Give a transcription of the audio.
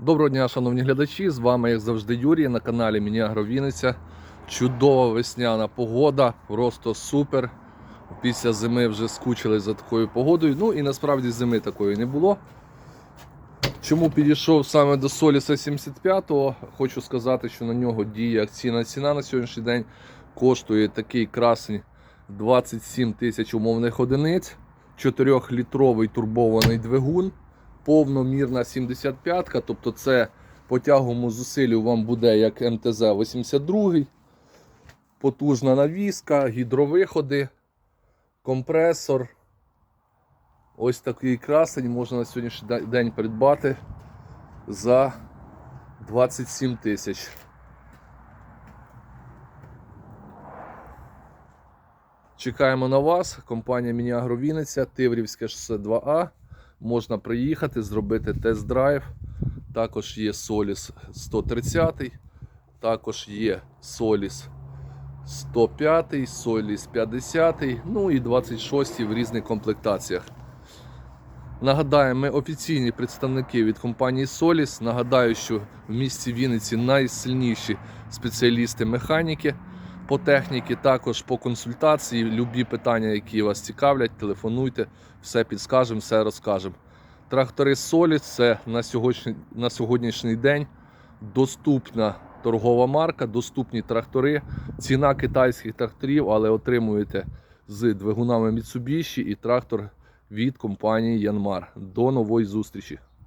Доброго дня, шановні глядачі! З вами, як завжди, Юрій на каналі Міні Вінниця. Чудова весняна погода, просто супер. Після зими вже скучили за такою погодою. Ну і насправді зими такої не було. Чому підійшов саме до Соліса 75-го? Хочу сказати, що на нього діє акційна ціна на сьогоднішній день. Коштує такий красень 27 тисяч умовних одиниць, 4-літровий турбований двигун повномірна 75-ка, тобто це по тяговому зусиллю вам буде як МТЗ-82, потужна навіска, гідровиходи, компресор. Ось такий красень можна на сьогоднішній день придбати за 27 тисяч. Чекаємо на вас. Компанія Мініагро Вінниця, Тиврівське шосе 2А. Можна приїхати, зробити тест-драйв. Також є Solis 130, також є Solis 105, Solis 50, ну і 26 в різних комплектаціях. Нагадаю, ми офіційні представники від компанії Solis. Нагадаю, що в місті Вінниці найсильніші спеціалісти механіки по техніці, також по консультації. Любі питання, які вас цікавлять, телефонуйте, все підскажемо, все розкажемо. Трактори Solis це на сьогоднішній, на сьогоднішній день доступна торгова марка, доступні трактори. Ціна китайських тракторів, але отримуєте з двигунами Mitsubishi і трактор від компанії Yanmar. До нової зустрічі!